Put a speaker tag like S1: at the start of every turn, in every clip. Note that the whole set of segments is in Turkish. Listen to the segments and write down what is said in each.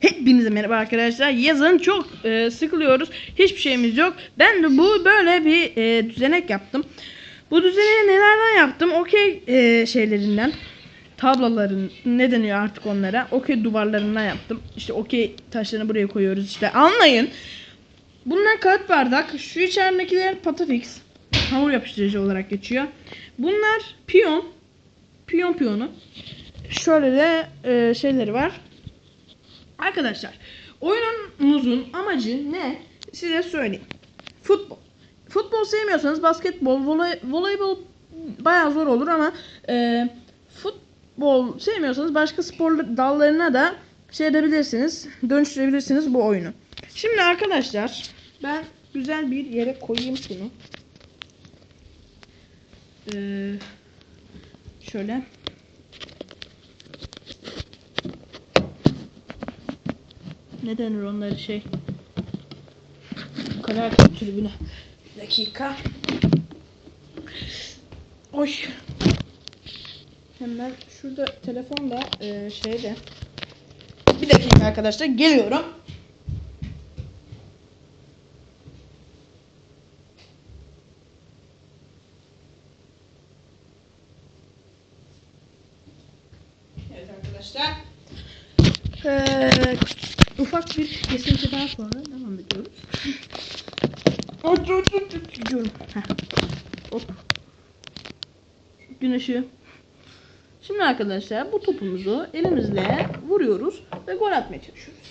S1: Hepinize merhaba arkadaşlar. Yazın çok e, sıkılıyoruz. Hiçbir şeyimiz yok. Ben de bu böyle bir e, düzenek yaptım. Bu düzeneği nelerden yaptım? Okey e, şeylerinden. Tablaların ne deniyor artık onlara? Okey duvarlarından yaptım. İşte okey taşlarını buraya koyuyoruz işte. Anlayın. Bunlar kağıt bardak. Şu içeridekiler patafix. Hamur yapıştırıcı olarak geçiyor. Bunlar piyon. Piyon piyonu. Şöyle de e, şeyleri var. Arkadaşlar oyunumuzun amacı ne? Size söyleyeyim. Futbol. Futbol sevmiyorsanız basketbol, voley, voleybol bayağı zor olur ama e, futbol sevmiyorsanız başka spor dallarına da şey edebilirsiniz, dönüştürebilirsiniz bu oyunu. Şimdi arkadaşlar ben güzel bir yere koyayım şunu. Ee, şöyle. Ne denir onları şey? Karar tribüne. Bir dakika. Oy. Hemen şurada telefonda e, şeyde. Bir dakika arkadaşlar geliyorum. Evet arkadaşlar. Ee, ufak bir kesintiden sonra devam ediyoruz. Aç aç aç aç gidiyorum. Heh. Hop. Gün ışığı. Şimdi arkadaşlar bu topumuzu elimizle vuruyoruz ve gol atmaya çalışıyoruz.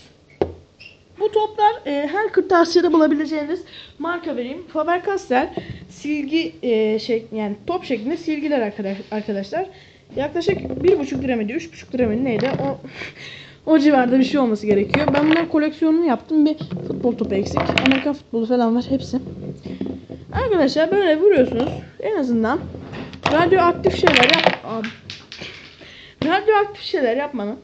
S1: Bu toplar e, her kırtasiyede bulabileceğiniz marka vereyim. Faber-Castell silgi e, şey yani top şeklinde silgiler arkadaş- arkadaşlar. Yaklaşık 1,5 lira mıydı? 3,5 lira mıydı? Neydi? O o civarda bir şey olması gerekiyor. Ben bunların koleksiyonunu yaptım. Bir futbol topu eksik. Amerikan futbolu falan var hepsi. Arkadaşlar böyle vuruyorsunuz. En azından radyoaktif şeyler yap. Abi. Radyoaktif şeyler yapmanın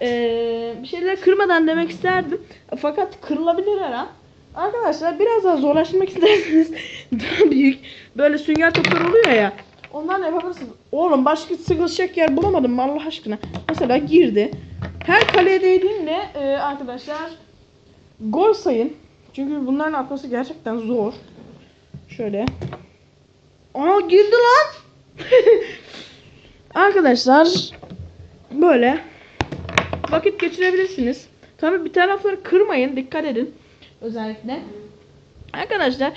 S1: eee, bir şeyler kırmadan demek isterdim. Fakat kırılabilir her. Arkadaşlar biraz daha zorlaştırmak isterseniz daha büyük böyle sünger toplar oluyor ya. Ondan da yapabilirsiniz. Oğlum başka sıkılacak yer bulamadım mı Allah aşkına. Mesela girdi. Her kaleye değdiğinde e, arkadaşlar gol sayın. Çünkü bunların atması gerçekten zor. Şöyle. Aa girdi lan. arkadaşlar böyle vakit geçirebilirsiniz. Tabi bir tarafları kırmayın. Dikkat edin. Özellikle. Arkadaşlar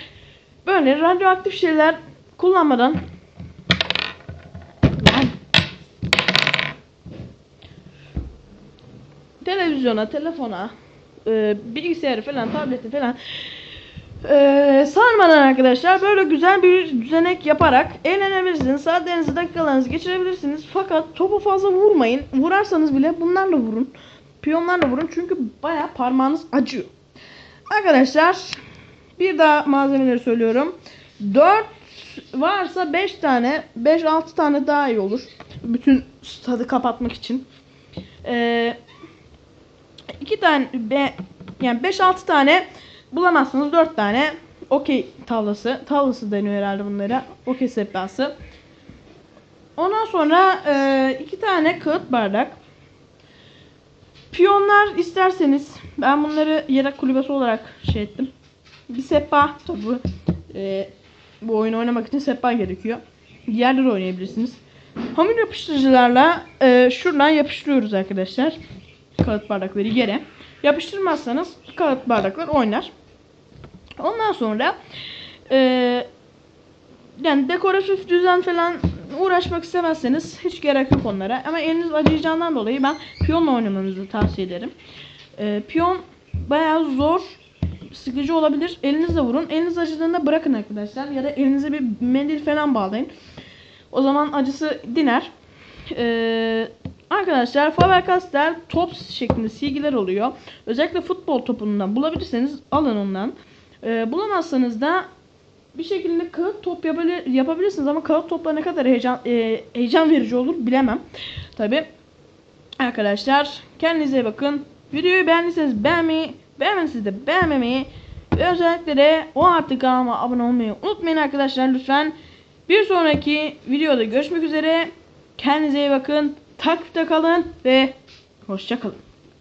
S1: böyle radyoaktif şeyler kullanmadan televizyona, telefona, e, bilgisayarı falan, tableti falan e, sarmadan arkadaşlar böyle güzel bir düzenek yaparak eğlenebilirsiniz. Saatlerinizi, dakikalarınızı geçirebilirsiniz. Fakat topu fazla vurmayın. Vurarsanız bile bunlarla vurun. Piyonlarla vurun çünkü baya parmağınız acıyor. Arkadaşlar bir daha malzemeleri söylüyorum. 4 varsa 5 tane, 5-6 tane daha iyi olur. Bütün stadı kapatmak için. Ee, 2 tane be, yani 5-6 tane bulamazsınız 4 tane okey tavlası. Tavlası deniyor herhalde bunlara. Okey sehpası. Ondan sonra 2 tane kağıt bardak. Piyonlar isterseniz ben bunları yedek kulübesi olarak şey ettim. Bir sehpa tabi bu, e, bu oyunu oynamak için sehpa gerekiyor. Diğerleri oynayabilirsiniz. Hamur yapıştırıcılarla e, şuradan yapıştırıyoruz arkadaşlar. Kağıt bardakları yere. Yapıştırmazsanız kağıt bardaklar oynar. Ondan sonra e, yani dekoratif düzen falan uğraşmak istemezseniz hiç gerek yok onlara. Ama eliniz acıyacağından dolayı ben piyonla oynamanızı tavsiye ederim. E, piyon bayağı zor, sıkıcı olabilir. Elinizle vurun. Eliniz acıdığında bırakın arkadaşlar. Ya da elinize bir mendil falan bağlayın. O zaman acısı diner. Ee, arkadaşlar Faber-Castell top şeklinde silgiler oluyor. Özellikle futbol topundan bulabilirseniz alın ondan. Ee, bulamazsanız da bir şekilde kağıt top yapabilir, yapabilirsiniz ama kağıt topla ne kadar heyecan e, heyecan verici olur bilemem. Tabi arkadaşlar kendinize bakın. Videoyu beğendiyseniz beğenmeyi, beğenmediyseniz de beğenmemeyi ve özellikle de o artık kanalıma abone olmayı unutmayın arkadaşlar lütfen. Bir sonraki videoda görüşmek üzere. Kendinize iyi bakın. Takipte kalın ve hoşça kalın.